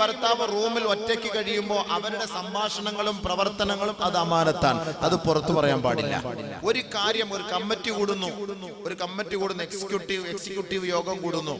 ഭർത്താവ് റൂമിൽ ഒറ്റയ്ക്ക് കഴിയുമ്പോൾ അവരുടെ സംഭാഷണങ്ങളും പ്രവർത്തനങ്ങളും അത് അമാനത്താണ്. അത് പുറത്തു പറയാൻ പാടില്ല. ഒരു കാര്യം ഒരു കമ്മിറ്റി കൂടുന്നു. ഒരു കമ്മിറ്റി കൂടുന്നു എക്സിക്യൂട്ടീവ് എക്സിക്യൂട്ടീവ് യോഗം കൂടുന്നു.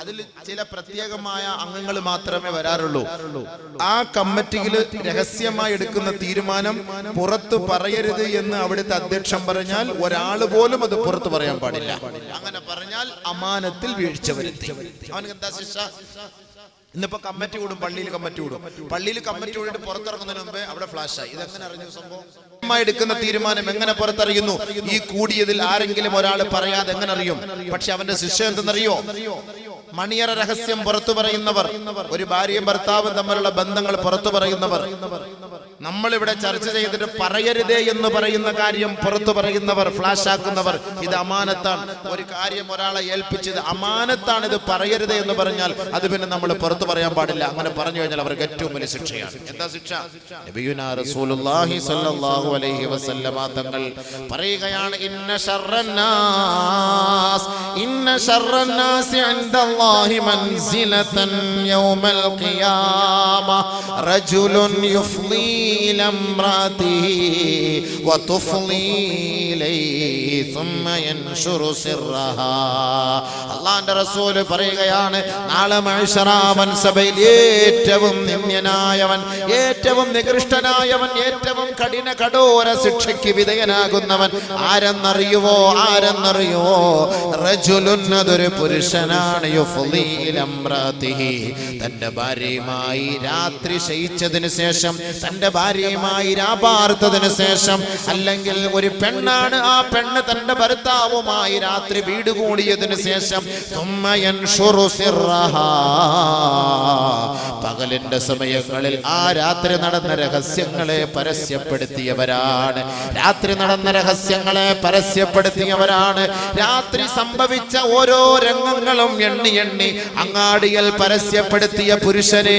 അതിൽ ചില പ്രത്യേകമായ അംഗങ്ങൾ മാത്രമേ വരാറുള്ളൂ. ആ കമ്മിറ്റിയിൽ രഹസ്യമായി എടുക്കുന്ന തീരുമാനം പുറത്തു പറയരുത് എന്ന് അവിടുത്തെ അധ്യക്ഷൻ പറഞ്ഞാൽ ഒരാൾ പോലും അത് പുറത്തു പറയാൻ പാടില്ല. അങ്ങനെ പറഞ്ഞാൽ അമാനത്തിൽ വീഴ്ച വരുത്തി. അവനക്ക് എന്താ ശിക്ഷ? ഇന്നിപ്പോ കമ്മിറ്റി കൂടും പള്ളിയിൽ കമ്മിറ്റി കൂടും. പള്ളിയിൽ കമ്മിറ്റി കൂടിയിട്ട് പുറത്തിറങ്ങുന്നതിന് മുമ്പേ അവിടെ ഫ്ലാഷ് ആയി. ഇതെങ്ങനെ അറിഞ്ഞു സംഭവം? എടുക്കുന്ന തീരുമാനം എങ്ങനെ പുറത്തറിയുന്നു? ഈ കൂടിയതിൽ ആരെങ്കിലും ഒരാൾ പറയാതെ എങ്ങനെ അറിയും? പക്ഷെ അവന്റെ ശിക്ഷ എന്തെന്നറിയോ? മണിയറ രഹസ്യം പുറത്തു പറയുന്നവർ ഒരു ഭാര്യയും ഭർത്താവും തമ്മിലുള്ള ബന്ധങ്ങൾ പുറത്തു പറയുന്നവർ. നമ്മളിവിടെ ചർച്ച ചെയ്തിട്ട് പറയരുതേ എന്ന് പറയുന്ന കാര്യം പുറത്തു പറയുന്നവർ ഫ്ലാഷ് ആക്കുന്നവർ ഇത് അമാനത്താണ്. ഒരു കാര്യം ഒരാളെ ഏൽപ്പിച്ചത് അമാനത്താണ് ഇത് പറയരുതേ എന്ന് പറഞ്ഞാൽ അത് പിന്നെ നമ്മൾ പുറത്തു പറയാൻ പാടില്ല. അങ്ങനെ പറഞ്ഞു കഴിഞ്ഞാൽ അവർക്ക് ഏറ്റവും വലിയ ശിക്ഷയാണ്. എന്താ ശിക്ഷ? തങ്ങൾ പറയുകയാണ് ഇന്ന ഇന്ന الله منزلة يوم القيامة. رجل يفضي إلى امرأته അള്ളാന്റെ റസൂൽ പറയുകയാണ് നാളെ മനുഷ്യറാമൻ സഭയിൽ ഏറ്റവും നിമ്യനായവൻ ഏറ്റവും നികൃഷ്ടനായവൻ ഏറ്റവും കഠിന കഠോര ശിക്ഷയ്ക്ക് വിധേയനാകുന്നവൻ ആരെന്നറിയുവോ ആരെന്നറിയുവോ റജുലുന്നതൊരു പുരുഷനാണ് തന്റെ ഭാര്യയുമായി രാത്രി ശയിച്ചതിന് ശേഷം തന്റെ ഭാര്യയുമായി രാപാർത്തതിന് ശേഷം അല്ലെങ്കിൽ ഒരു പെണ്ണാണ് ആ പെണ്ണ് തന്റെ ഭർത്താവുമായി രാത്രി വീട് കൂടിയതിനു ശേഷം പകലിന്റെ സമയങ്ങളിൽ ആ രാത്രി നടന്ന രഹസ്യങ്ങളെ പരസ്യപ്പെടുത്തിയവരാണ്. രാത്രി നടന്ന രഹസ്യങ്ങളെ പരസ്യപ്പെടുത്തിയവരാണ്. രാത്രി സംഭവിച്ച ഓരോ രംഗങ്ങളും എണ്ണി എണ്ണി അങ്ങാടിയിൽ പരസ്യപ്പെടുത്തിയ പുരുഷനെ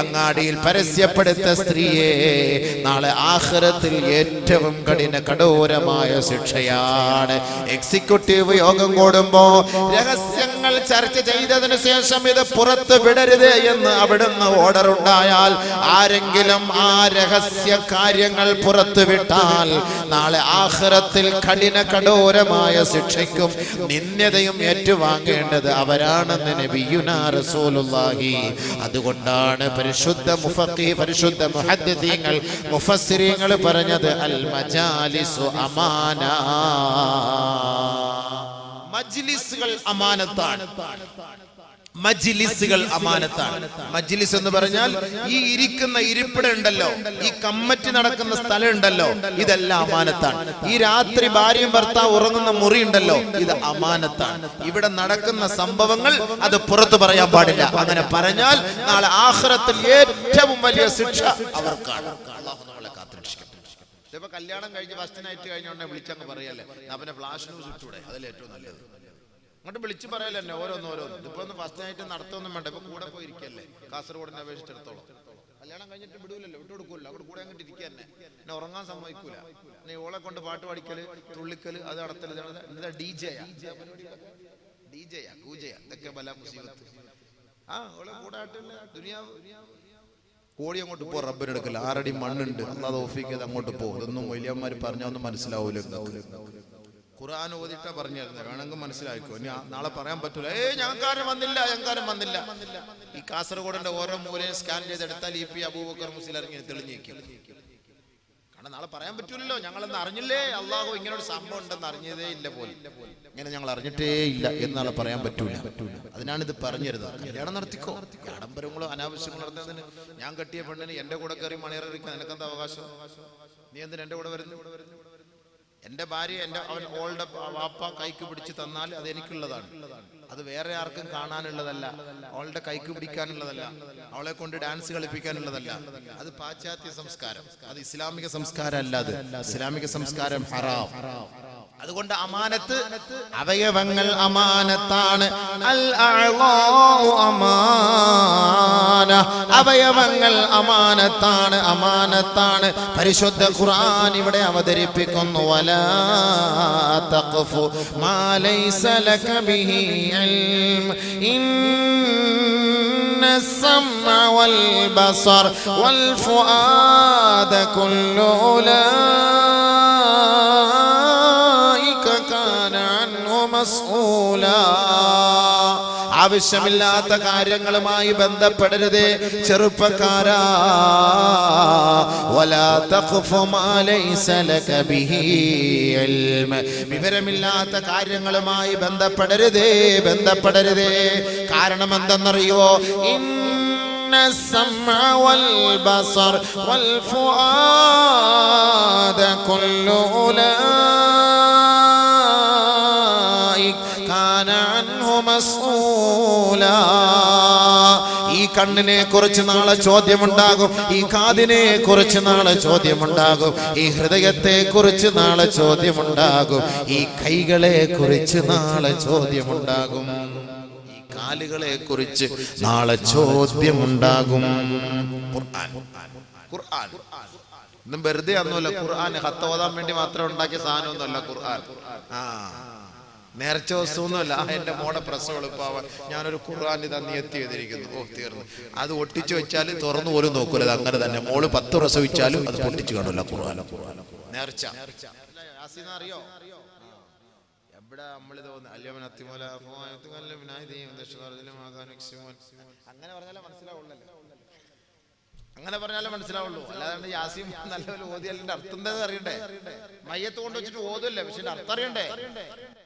അങ്ങാടിയിൽ പരസ്യപ്പെടുത്ത സ്ത്രീയെ നാളെ ആഹ്റത്തിൽ ഏറ്റവും കഠിന കഠോരമായ ശിക്ഷയാണ്. എക്സിക്യൂട്ടീവ് യോഗം കൂടുമ്പോ രഹസ്യങ്ങൾ ചർച്ച ചെയ്തതിനു ശേഷം ഇത് പുറത്ത് വിടരുത് എന്ന് അവിടുന്ന് ഓർഡർ ഉണ്ടായാൽ ആരെങ്കിലും ആ രഹസ്യ കാര്യങ്ങൾ പുറത്തു വിട്ടാൽ നാളെ ആഹ്റത്തിൽ കഠിന കഠോരമായ ശിക്ഷയ്ക്കും നിന്ദ്യതയും ഏറ്റുവാങ്ങേണ്ടത് അവരാണെന്ന് നബിയുനാ റസൂലുള്ളാഹി. അതുകൊണ്ടാണ് പരിശുദ്ധ മുഫക്കി പരിശുദ്ധ മുഹദ്ദിസീങ്ങൾ മുഫസ്സിരീങ്ങൾ പറഞ്ഞത് അൽ മജാലിസു അമാന. മജ്ലിസുകൾ അമാനത്താണ്. മജ്ലിസുകൾ അമാനത്താണ്. മജ്ലിസ് എന്ന് പറഞ്ഞാൽ ഈ ഇരിക്കുന്ന ഇരിപ്പിടം ഉണ്ടല്ലോ ഈ കമ്മറ്റി നടക്കുന്ന സ്ഥലം ഉണ്ടല്ലോ ഇതെല്ലാം അമാനത്താണ്. ഈ രാത്രി ഭാര്യയും ഭർത്താവ് ഉറങ്ങുന്ന മുറി ഉണ്ടല്ലോ ഇത് അമാനത്താണ്. ഇവിടെ നടക്കുന്ന സംഭവങ്ങൾ അത് പുറത്തു പറയാൻ പാടില്ല. അങ്ങനെ പറഞ്ഞാൽ നാളെ ആഹ്റത്തിൽ ഏറ്റവും വലിയ ശിക്ഷ അവർക്കാണ്. ഇതിപ്പോ കല്യാണം കഴിഞ്ഞ് ഫസ്റ്റ് നൈറ്റ് കഴിഞ്ഞോണ്ടേ വിളിച്ചങ്ങ് പറയല്ലേ? ഞാൻ പിന്നെ ഫ്ലാഷ് ന്യൂസ് ഇട്ടൂടെ? അതല്ലേ ഏറ്റവും നല്ലത്. അങ്ങോട്ട് വിളിച്ച് പറയല്ലേ എന്നെ ഓരോന്ന് ഓരോന്ന്. ഇപ്പൊ ഒന്ന് ഫസ്റ്റ് നൈറ്റ് നടത്തൊന്നും വേണ്ട. ഇപ്പൊ കൂടെ പോയിരിക്കല്ലേ? കാസർഗോഡിനെ അപേക്ഷിച്ചിടത്തോളം കല്യാണം കഴിഞ്ഞിട്ട് വിടൂലല്ലോ. വിട്ടു കൊടുക്കൂല്ലോ അവിടെ കൂടെ അങ്ങോട്ട് ഇരിക്കുക തന്നെ എന്നെ ഉറങ്ങാൻ സമ്മതിക്കൂല. നീ ഓളെ കൊണ്ട് പാട്ട് പാടിക്കൽ തുള്ളിക്കൽ അത് നടത്തൽ. എന്താ ഡി ജെയാ? ഡി ജെയാ കൂജയാ ഇതൊക്കെ ബല മുസീബത്ത്. ആ ഓളെ കൂടെ ആട്ടില്ല ദുനിയാവ്. കോഴി അങ്ങോട്ട് പോ റബ്ബിനെടുക്കല്ല ആറടി മണ്ണുണ്ട്. അല്ലാതെ ഓഫിക്കത് അങ്ങോട്ട് പോ. ഇതൊന്നും വലിയമാര് പറഞ്ഞാൽ ഒന്നും മനസ്സിലാവൂല ഖുർആൻ ഓതിട്ടാ പറഞ്ഞിരുന്നത് വേണമെങ്കിൽ മനസ്സിലാക്കോ ഇനി നാളെ പറയാൻ പറ്റൂല. ഏ ഞങ്ങൾക്കാരും വന്നില്ല ഞങ്ങൾക്കാരും വന്നില്ല. ഈ കാസർഗോഡിന്റെ ഓരോ മൂലയും സ്കാൻ ചെയ്തെടുത്താൽ ഇ പി അബൂബക്കർ മുസ്ലിം ഇറങ്ങി തെളിഞ്ഞേക്കും കാരണം നാളെ പറയാൻ പറ്റൂലല്ലോ. ഞങ്ങളെന്ന് അറിഞ്ഞില്ലേ? അള്ളാഹു ഇങ്ങനെ ഒരു സംഭവം ഉണ്ടെന്ന് അറിഞ്ഞതേ ഇല്ല പോലും. ഇങ്ങനെ ഞങ്ങൾ അറിഞ്ഞിട്ടേ ഇല്ല എന്നാണ് പറയാൻ പറ്റൂല. അതിനാണ് ഇത് പറഞ്ഞിരുന്നത്. കല്യാണം നടത്തിക്കോ. ആഡംബരങ്ങളോ അനാവശ്യങ്ങളോ നടത്തുന്നതിന് ഞാൻ കെട്ടിയ പെണ്ണിന് എന്റെ കൂടെ കയറി മണിയറിയിക്കാൻ നിനക്കെന്താ അവകാശം? നീ എന്തിനാ എന്റെ കൂടെ വരുന്നു എന്റെ ഭാര്യ എന്റെ അവൻ ഓളുടെ വാപ്പ കൈക്ക് പിടിച്ച് തന്നാൽ അത് എനിക്കുള്ളതാണ്. അത് വേറെ ആർക്കും കാണാനുള്ളതല്ല. അവളുടെ കൈക്ക് പിടിക്കാനുള്ളതല്ല. അവളെ കൊണ്ട് ഡാൻസ് കളിപ്പിക്കാനുള്ളതല്ല. അത് പാശ്ചാത്യ സംസ്കാരം. അത് ഇസ്ലാമിക സംസ്കാരം അല്ലാതെ ഇസ്ലാമിക സംസ്കാരം ഹറാം. അതുകൊണ്ട് അമാനത്ത് അവയവങ്ങൾ അമാനത്താണ് അൽ അഅ്ളാഉ അമാന അവയവങ്ങൾ അമാനത്താണ് അമാനത്താണ് പരിശുദ്ധ ഖുർആൻ ഇവിടെ അവതരിപ്പിക്കുന്നു വലാ തഖഫു മാ ലൈസ ലക ബിഹി ഇൽം ഇന്ന السمع والبصر والفؤاد كل أولئك عنه مسؤولا ആവശ്യമില്ലാത്ത കാര്യങ്ങളുമായി ബന്ധപ്പെടരുതേ ചെറുപ്പക്കാരാ വലാ തഖ്ഫു മാ ലൈസ ലക ബിഹി ഇൽമ വിവരമില്ലാത്ത കാര്യങ്ങളുമായി ബന്ധപ്പെടരുതേ ബന്ധപ്പെടരുതേ കാരണം എന്തെന്നറിയോ ഇന്ന السمع والبصر والفؤاد كل أولئك കണ്ണിനെ കുറിച്ച് നാളെ ചോദ്യമുണ്ടാകും. ഈ കാതിനെ കുറിച്ച് നാളെ ചോദ്യമുണ്ടാകും. ഈ ഹൃദയത്തെ കുറിച്ച് നാളെ ചോദ്യമുണ്ടാകും. ഈ കൈകളെ കുറിച്ച് നാളെ ചോദ്യമുണ്ടാകും. ഈ കാലുകളെ കുറിച്ച് നാളെ ചോദ്യമുണ്ടാകും. ഖുർആൻ. വെറുതെ ഒന്നുമല്ല. ഖുർആൻ ഹത്ത ഓതാൻ വേണ്ടി മാത്രം ഉണ്ടാക്കിയ സാധനമൊന്നുമല്ല ഖുർആൻ. ആ. നേർച്ച വസ്തുവൊന്നുമല്ല ആ എന്റെ മോടെ പ്രസവം എളുപ്പമാവാൻ ഞാനൊരു ഖുർആൻ തന്നെ എത്തി ചെയ്തിരിക്കുന്നു ഓ തീർന്നു അത് ഒട്ടിച്ചു വെച്ചാൽ തുറന്നു പോലും നോക്കൂല അത് അങ്ങനെ തന്നെ മോൾ പത്ത് പ്രസവിച്ചാലും അത് പൊട്ടിച്ചു കാണില്ല ഖുർആൻ നേർച്ച അറിയോ എവിടെ നമ്മളിത് അങ്ങനെ പറഞ്ഞാലേ മനസ്സിലാവുള്ളല്ലോ അങ്ങനെ പറഞ്ഞാലേ മനസ്സിലാവുള്ളൂ അല്ലാതെ യാസീം നല്ലപോലെ ഓതിയതിന്റെ അർത്ഥം എന്താ അറിയണ്ടേ മയ്യത്ത് കൊണ്ട് വെച്ചിട്ട് ഓതല്ലേ പക്ഷെ ഇതിന്റെ അർത്ഥം അറിയണ്ടേ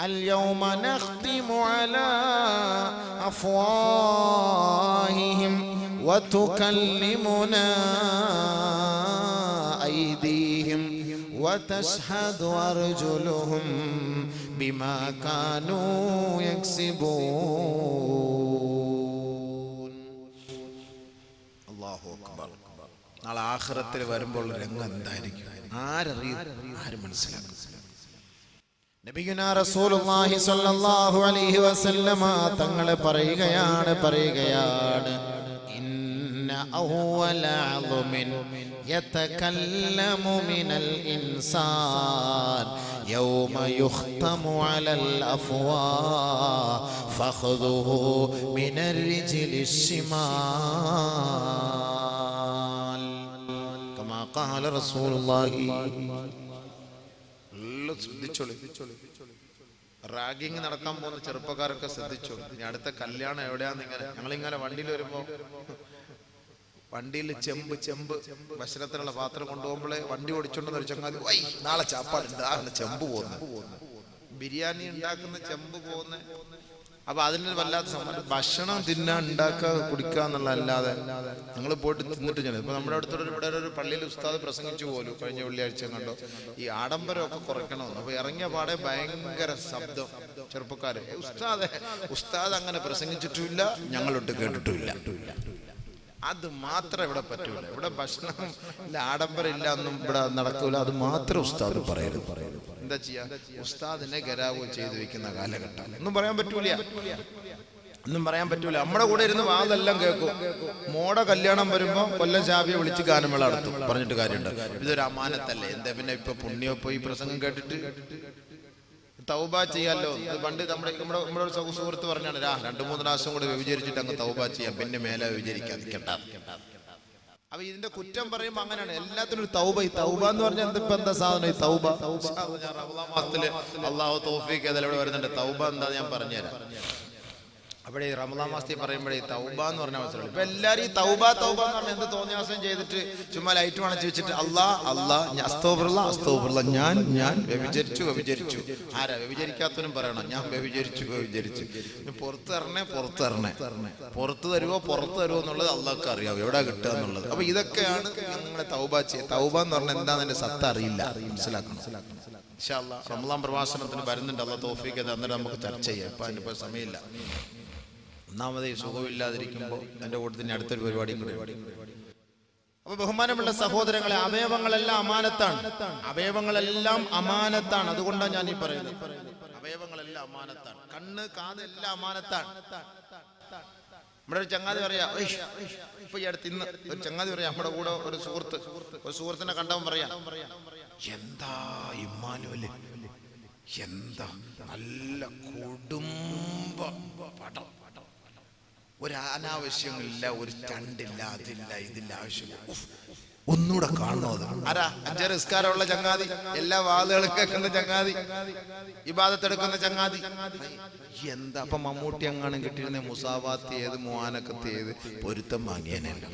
اليوم نختم على أفواههم وتكلمنا أيديهم وتشهد أرجلهم بما كانوا يكسبون നാളെ ആഖിറത്തിൽ വരുമ്പോൾ രംഗം എന്തായിരിക്കും ആരറിയും ആരും മനസ്സിലാക്കും നബിയുന റസൂലുള്ളാഹി സ്വല്ലല്ലാഹു അലൈഹി വസല്ലമ തങ്ങൾ പറയുകയാണ് പറയുകയാണ് ഇന്ന അവല അളുമിൻ യതകല്ലമു മിനൽ ഇൻസാൻ യൗമ യുഖ്തമു അലൽ അഫ്വാ ഫഖദുഹു മിനർ റിജ്ലി الشمال കാല റസൂലുള്ളാഹി എല്ലാം ശ്രദ്ധിച്ചോളി. റാഗിങ് നടക്കാൻ പോകുന്ന ചെറുപ്പക്കാരൊക്കെ ശ്രദ്ധിച്ചു ഇനി അടുത്ത കല്യാണം എവിടെയാന്ന് ഇങ്ങനെ. ഞങ്ങളിങ്ങനെ വണ്ടിയിൽ വരുമ്പോ വണ്ടിയിൽ ചെമ്പ് ചെമ്പ് ഭക്ഷണത്തിനുള്ള പാത്രം കൊണ്ടുപോകുമ്പോഴേ വണ്ടി ഓടിച്ചോണ്ടെന്ന് ഒരു ചങ്ങാതി വൈ നാളെ ചാപ്പാട് ചെമ്പ് പോകുന്നു ബിരിയാണി ഉണ്ടാക്കുന്ന ചെമ്പ് പോകുന്ന അപ്പൊ അതിൽ വല്ലാത്ത സമ്മതം ഭക്ഷണം തിന്നാൻ ഉണ്ടാക്കുക കുടിക്കുക എന്നുള്ള അല്ലാതെ ഞങ്ങൾ പോയിട്ട് തിന്നിട്ട് ഞാൻ ഇപ്പൊ നമ്മുടെ അടുത്തൊരു ഇവിടെ ഒരു പള്ളിയിൽ ഉസ്താദ് പ്രസംഗിച്ചു പോലും കഴിഞ്ഞ വെള്ളിയാഴ്ച കണ്ടോ ഈ ആഡംബരമൊക്കെ കുറയ്ക്കണമെന്ന് അപ്പൊ ഇറങ്ങിയ പാടെ ഭയങ്കര ശബ്ദം. ചെറുപ്പക്കാര് ഉസ്താദ് ഉസ്താദ് അങ്ങനെ പ്രസംഗിച്ചിട്ടില്ല ഞങ്ങളൊട്ട് കേട്ടിട്ടില്ല അത് മാത്രം ഇവിടെ പറ്റൂല. ഇവിടെ ഭക്ഷണം ആഡംബരം ഇല്ല ഒന്നും ഇവിടെ നടക്കൂല. അത് മാത്രം ഉസ്താദ് പറയരുത് പറയരുത്. എന്താ ചെയ്യാ? ഉസ്താദിനെ ഗരാവോ ചെയ്തു വെക്കുന്ന കാലഘട്ടം. ഒന്നും പറയാൻ പറ്റൂല. ഒന്നും പറയാൻ പറ്റൂല. നമ്മുടെ കൂടെ ഇരുന്ന് വാതെല്ലാം കേൾക്കും. മോടെ കല്യാണം വരുമ്പോ കൊല്ലം ചാവിയെ വിളിച്ച് ഗാനമേള നടത്തും. പറഞ്ഞിട്ട് കാര്യമുണ്ട്. ഇതൊരു അമാനത്തല്ലേ? എന്താ പിന്നെ ഇപ്പൊ പുണ്യോ പോയി പ്രസംഗം കേട്ടിട്ട്? തൗബ ചെയ്യാലോ? പണ്ട് നമ്മുടെ നമ്മുടെ നമ്മുടെ ഒരു സഹ- സുഹൃത്ത് പറഞ്ഞാണ് രാ രണ്ടു മൂന്ന് പ്രാവശ്യം കൂടെ വ്യഭിചരിച്ചിട്ട് അങ്ങ് തൗബ ചെയ്യാം. പിന്നെ മേലെ വ്യഭിചരിക്കാതിരിക്കണ്ട അപ്പൊ ഇതിന്റെ കുറ്റം പറയുമ്പോ അങ്ങനെയാണ്. എല്ലാത്തിനും ഒരു തൗബ. ഈ തൗബ എന്ന് പറഞ്ഞാൽ എന്തിപ്പോ എന്താ സാധനം? ഈ തൗബ. മാസത്തിൽ അള്ളാഹു തോഫിക്ക് അതിലൂടെ വരുന്നുണ്ട്. തൗബ എന്താ ഞാൻ പറഞ്ഞുതരാം. അവിടെ ഈ റമദാ മാസത്തിൽ പറയുമ്പോഴേ തൗബ എന്ന് പറഞ്ഞ അവസരം ഇപ്പൊ എല്ലാരും ഈ തൗബ തൗബ എന്ന് പറഞ്ഞ എന്ത് തോന്നിയാസം ചെയ്തിട്ട് ചുമ്മാ ലൈറ്റ് അണച്ച് വെച്ചിട്ട് അല്ലാ അല്ലാ അസ്തോബുള്ള അസ്തോബുള്ള ഞാൻ ഞാൻ വ്യഭിചരിച്ചു വ്യഭിചരിച്ചു. ആരാ? വ്യഭിചരിക്കാത്തവനും പറയണം? ഞാൻ വ്യഭിചരിച്ചു വ്യഭിചരിച്ചു. ഇനി പുറത്ത് തരണേ പുറത്ത് തരണേ പുറത്ത് തരുവോ പുറത്ത് തരുവോ എന്നുള്ളത് അള്ളാഹ്ക്ക് അറിയാം. എവിടെ കിട്ടുക എന്നുള്ളത്. അപ്പൊ ഇതൊക്കെയാണ് നിങ്ങളെ തൗബ ചെയ്യുക തൗബ എന്ന് പറഞ്ഞാൽ എന്താന്ന് എന്റെ സത്ത അറിയില്ല. മനസ്സിലാക്കണം. റമദാൻ പ്രഭാഷണത്തിന് വരുന്നുണ്ട്. അല്ല തോഫിക്ക് അന്നേരം നമുക്ക് ചർച്ച ചെയ്യാം. ഇപ്പൊ അതിനിപ്പോ സമയമില്ല. ഒന്നാമത് സുഖമില്ലാതിരിക്കുമ്പോൾ എന്റെ കൂട്ടത്തിന് അടുത്തൊരു പരിപാടിയും കൂടി അപ്പൊ ബഹുമാനമുള്ള സഹോദരങ്ങളെ അവയവങ്ങളെല്ലാം അമാനത്താണ്. അവയവങ്ങളെല്ലാം അമാനത്താണ്. അതുകൊണ്ടാണ് ഞാൻ ഈ പറയുന്നത്. അവയവങ്ങളെല്ലാം അമാനത്താണ്. കണ്ണ് കാത് എല്ലാം അമാനത്താണ്. നമ്മുടെ ഒരു ചങ്ങാതി പറയാ "ഉയ്യ്, ഇപ്പൊ ഈ അടുത്ത് ഇന്ന് ഒരു ചങ്ങാതി പറയാ നമ്മുടെ കൂടെ ഒരു സുഹൃത്ത് ഒരു സുഹൃത്തിനെ കണ്ടവൻ പറയാ എന്താ ഇമ്മാനുവൽ എന്താ നല്ല കുടുംബ പടം ഒരു അനാവശ്യമില്ല ഒരു ചണ്ടില്ല അതില്ല ഇതില്ല ആവശ്യമില്ല. ഒന്നുകൂടെ കാണണോ ആരാ? അഞ്ചര നിസ്കാരമുള്ള ചങ്ങാതി? എല്ലാ വാതുകളും കേൾക്കുന്ന ചങ്ങാതി? ഇബാദത്തെടുക്കുന്ന ചങ്ങാതി? എന്താ അപ്പൊ മമ്മൂട്ടി അങ്ങാണ് കിട്ടിയിരുന്ന മുസാവാത്ത് ഏത് മുഹാനക്കത്ത് ഏത്? പൊരുത്തം വാങ്ങിയനല്ല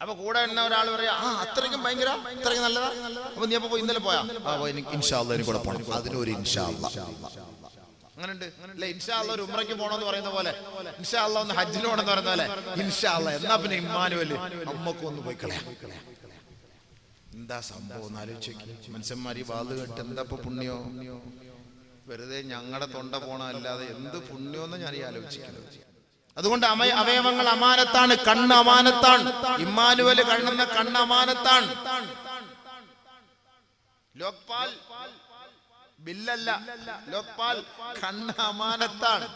അപ്പൊ കൂടെ എന്നാ ഒരാൾ പറയാ ആ അത്രയ്ക്കും ഭയങ്കര അത്രയ്ക്കും നല്ലതാ? അപ്പൊ നീ അപ്പൊ ഇന്നലെ പോയാ? ആ എനിക്ക് ഇൻഷാല്ല പോണം. അതിനൊരു ഇൻഷാല്ല അങ്ങനുണ്ട് അല്ലെ ഇൻഷാല്ല ഒരു ഉമ്രയ്ക്ക് പോണെന്ന് പറയുന്ന പോലെ. ഇൻഷാല്ല ഒന്ന് ഹജ്ജിന് പോണെന്ന് പറയുന്ന പോലെ. ഇൻഷാല്ല എന്നാ പിന്നെ ഇമ്മാനുവൽ അമ്മയ്ക്ക് ഒന്ന് പോയി കളയാം. എന്താ സംഭവം? ഒന്ന് ആലോചിച്ച് മനുഷ്യന്മാർ ഈ വാത് കേട്ട് എന്താ ഇപ്പൊ പുണ്യോ? വെറുതെ ഞങ്ങളുടെ തൊണ്ട പോണ അല്ലാതെ എന്ത് പുണ്യോന്ന് ഞാൻ ഈ ആലോചിക്കുന്നു. അതുകൊണ്ട് അമയ അവയവങ്ങൾ അമാനത്താണ് കണ്ണ് അമാനത്താണ്. ഇമ്മാനുവൽ കണ്ണെന്ന കണ്ണ് അമാനത്താണ്. ലോക്പാൽ ബില്ലല്ല. ലോക്പാൽ കണ്ണ് അമാനത്താണ്.